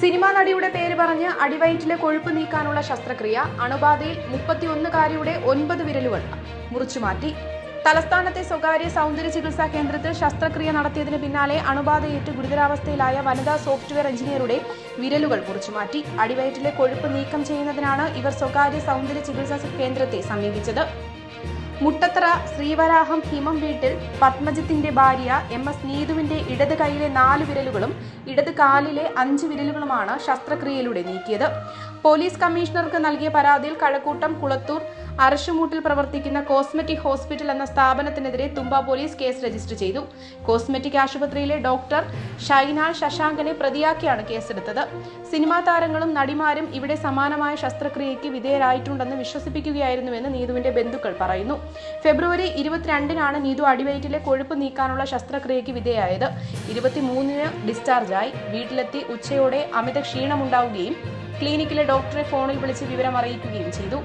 Cinema നടിയുടെ പേര് പറഞ്ഞ് അടിവയറ്റിലെ കൊഴുപ്പ് നീക്കാനുള്ള ശസ്ത്രക്രിയ അണുബാധയിൽ മുപ്പത്തിയൊന്നുകാരിയുടെ ഒൻപത് വിരലുകൾ മുറിച്ചുമാറ്റി. തലസ്ഥാനത്തെ സ്വകാര്യ സൗന്ദര്യ ചികിത്സാ കേന്ദ്രത്തിൽ ശസ്ത്രക്രിയ നടത്തിയതിന് പിന്നാലെ അണുബാധയേറ്റ് ഗുരുതരാവസ്ഥയിലായ വനിതാ സോഫ്റ്റ്വെയർ എഞ്ചിനീയറുടെ വിരലുകൾ മുറിച്ചുമാറ്റി അടിവയറ്റിലെ കൊഴുപ്പ് നീക്കം ചെയ്യുന്നതിനാണ് ഇവർ സ്വകാര്യ സൗന്ദര്യ ചികിത്സാ കേന്ദ്രത്തെ സമീപിച്ചത്. മുട്ടത്തറ ശ്രീവരാഹം ഹിമം വീട്ടിൽ പത്മജിത്തിന്റെ ഭാര്യ എം എസ് നീതുവിന്റെ ഇടത് കൈയിലെ നാല് വിരലുകളും ഇടത് കാലിലെ അഞ്ച് വിരലുകളുമാണ് ശസ്ത്രക്രിയയിലൂടെ നീക്കിയത്. പോലീസ് കമ്മീഷണർക്ക് നൽകിയ പരാതിയിൽ കഴക്കൂട്ടം കുളത്തൂർ അറശുമൂട്ടിൽ പ്രവർത്തിക്കുന്ന കോസ്മെറ്റിക് ഹോസ്പിറ്റൽ എന്ന സ്ഥാപനത്തിനെതിരെ തുമ്പ പോലീസ് കേസ് രജിസ്റ്റർ ചെയ്തു. കോസ്മെറ്റിക് ആശുപത്രിയിലെ ഡോക്ടർ ഷൈനാൾ ശശാങ്കനെ പ്രതിയാക്കിയാണ് കേസെടുത്തത്. സിനിമാ താരങ്ങളും നടിമാരും ഇവിടെ സമാനമായ ശസ്ത്രക്രിയയ്ക്ക് വിധേയരായിട്ടുണ്ടെന്ന് വിശ്വസിപ്പിക്കുകയായിരുന്നുവെന്ന് നീതുവിന്റെ ബന്ധുക്കൾ പറയുന്നു. ഫെബ്രുവരി ഇരുപത്തിരണ്ടിനാണ് നീതു അടിവയറ്റിലെ കൊഴുപ്പ് നീക്കാനുള്ള ശസ്ത്രക്രിയയ്ക്ക് വിധേയായത്. ഇരുപത്തിമൂന്നിന് ഡിസ്ചാർജായി. വീട്ടിലെത്തി ഉച്ചയോടെ അമിത ക്ഷീണമുണ്ടാവുകയും ക്ലിനിക്കിലെ ഡോക്ടറെ ഫോണിൽ വിളിച്ച് വിവരം അറിയിക്കുകയും ചെയ്തു.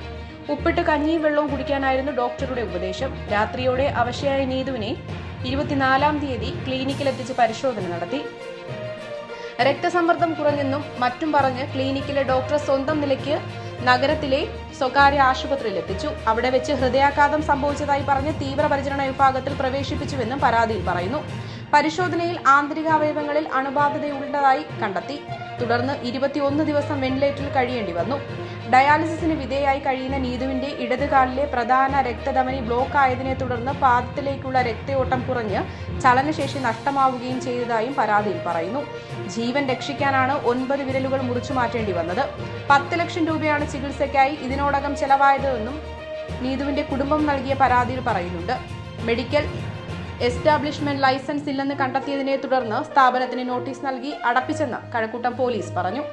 ഉപ്പിട്ട് കഞ്ഞിയും വെള്ളവും കുടിക്കാനായിരുന്നു ഡോക്ടറുടെ ഉപദേശം. രാത്രിയോടെ അവശയായ നീതുവിനെ ഇരുപത്തിനാലാം തീയതി ക്ലിനിക്കിലെത്തിച്ച് പരിശോധന നടത്തി. രക്തസമ്മർദ്ദം കുറഞ്ഞെന്നും മറ്റും പറഞ്ഞ് ക്ലിനിക്കിലെ ഡോക്ടർ സ്വന്തം നിലയ്ക്ക് നഗരത്തിലെ സ്വകാര്യ ആശുപത്രിയിൽ എത്തിച്ചു. അവിടെ വെച്ച് ഹൃദയാഘാതം സംഭവിച്ചതായി പറഞ്ഞ് തീവ്രപരിചരണ വിഭാഗത്തിൽ പ്രവേശിപ്പിച്ചുവെന്നും പരാതിയിൽ പറയുന്നു. പരിശോധനയിൽ ആന്തരിക അവയവങ്ങളിൽ അണുബാധിതയുള്ളതായി കണ്ടെത്തി. തുടർന്ന് ഇരുപത്തിയൊന്ന് ദിവസം വെന്റിലേറ്ററിൽ കഴിയേണ്ടി വന്നു. ഡയാലിസിസിന് വിധേയായി കഴിയുന്ന നീതുവിന്റെ ഇടതുകാലിലെ പ്രധാന രക്തധമനി ബ്ലോക്ക് ആയതിനെ തുടർന്ന് പാദത്തിലേക്കുള്ള രക്തയോട്ടം കുറഞ്ഞ് ചലനശേഷി നഷ്ടമാവുകയും ചെയ്തതായും പരാതിയിൽ പറയുന്നു. ജീവൻ രക്ഷിക്കാനാണ് ഒൻപത് വിരലുകൾ മുറിച്ചു മാറ്റേണ്ടി വന്നത്. പത്ത് ലക്ഷം രൂപയാണ് ചികിത്സയ്ക്കായി ഇതിനോടകം ചെലവായതെന്നും നീതുവിന്റെ കുടുംബം നൽകിയ പരാതിയിൽ പറയുന്നുണ്ട്. മെഡിക്കൽ എസ്റ്റാബ്ലിഷ്മെന്റ് ലൈസൻസ് ഇല്ലെന്ന് കണ്ടെത്തിയതിനെ തുടർന്ന് സ്ഥാപനത്തിന് നോട്ടീസ് നൽകി അടപ്പിച്ചെന്ന് കഴക്കൂട്ടം പോലീസ് പറഞ്ഞു.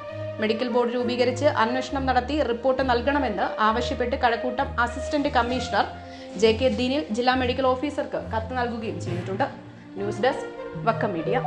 മെഡിക്കൽ ബോർഡ് രൂപീകരിച്ച് അന്വേഷണം നടത്തി റിപ്പോർട്ട് നൽകണമെന്ന് ആവശ്യപ്പെട്ട് Kazhakkoottam assistant commissioner J K Dinil ജില്ലാ മെഡിക്കൽ ഓഫീസർക്ക് കത്ത് നൽകുകയും ചെയ്തിട്ടുണ്ട്. News desk Vakkom media.